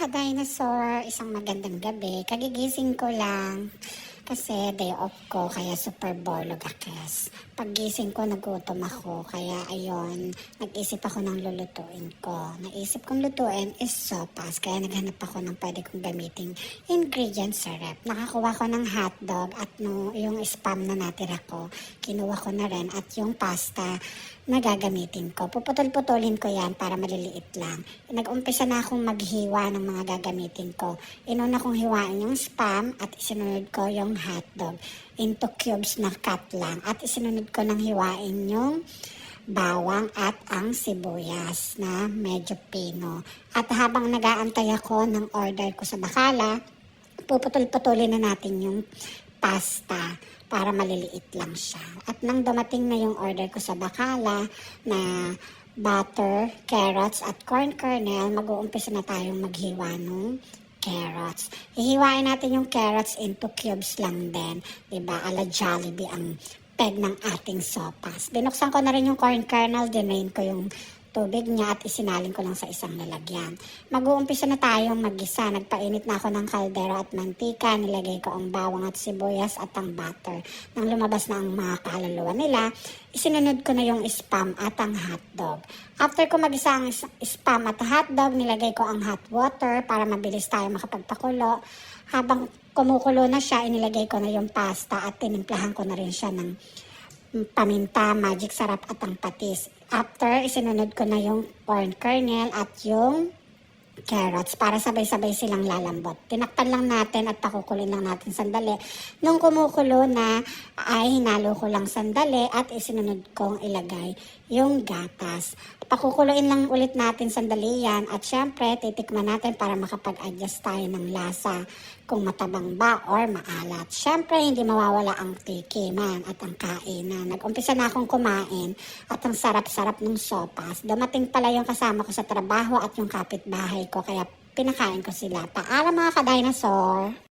ka-dinosaur, isang magandang gabi. Kagigising ko lang kasi day off ko, kaya super bolog akes. Paggising ko, nagutom ako, kaya ayun, nag-isip ako ng lulutuin ko. Naisip kong lutuin is sopas, kaya naghanap ako ng pwede kong gamiting ingredients sa rep. Nakakuha ko ng hotdog at no, yung spam na natira ko, kinuha ko na rin at yung pasta na gagamitin ko. Puputol-putulin ko yan para maliliit lang. Nag-umpisa na akong maghiwa ng mga gagamitin ko. Inuna kong hiwain yung spam at isinunod ko yung hotdog into cubes na cut lang. At isinunod ko ng hiwain yung bawang at ang sibuyas na medyo pino. At habang nagaantay ako ng order ko sa bakala, puputol-putulin na natin yung pasta para maliliit lang siya. At nang dumating na yung order ko sa bakala na butter, carrots at corn kernel, mag-uumpisa na tayong maghiwa nung carrots. Hihiwain natin yung carrots into cubes lang din. Diba? Ala Jollibee ang peg ng ating sopas. Binuksan ko na rin yung corn kernel, dinain ko yung tubig niya at isinalin ko lang sa isang lalagyan. Mag-uumpisa na tayong magisa. Nagpainit na ako ng kaldero at mantika. Nilagay ko ang bawang at sibuyas at ang butter. Nang lumabas na ang mga kaluluwa nila, isinunod ko na yung spam at ang hotdog. After ko magisa ang spam at hotdog, nilagay ko ang hot water para mabilis tayo makapagpakulo. Habang kumukulo na siya, inilagay ko na yung pasta at tinimplahan ko na rin siya ng paminta, magic sarap at ang patis. After, isinunod ko na yung corn kernel at yung carrots para sabay-sabay silang lalambot. Tinakpan lang natin at pakukulin lang natin sandali. Nung kumukulo na ay hinalo ko lang sandali at isinunod kong ilagay yung gatas. Pakukuluin lang ulit natin sandali yan at syempre titikman natin para makapag-adjust tayo ng lasa kung matabang ba or maalat. Syempre hindi mawawala ang tikiman at ang kainan. Nag-umpisa na akong kumain at ang sarap-sarap ng sopas. Dumating pala yung kasama ko sa trabaho at yung kapitbahay ko kaya pinakain ko sila. Paalam mga ka-dinosaur!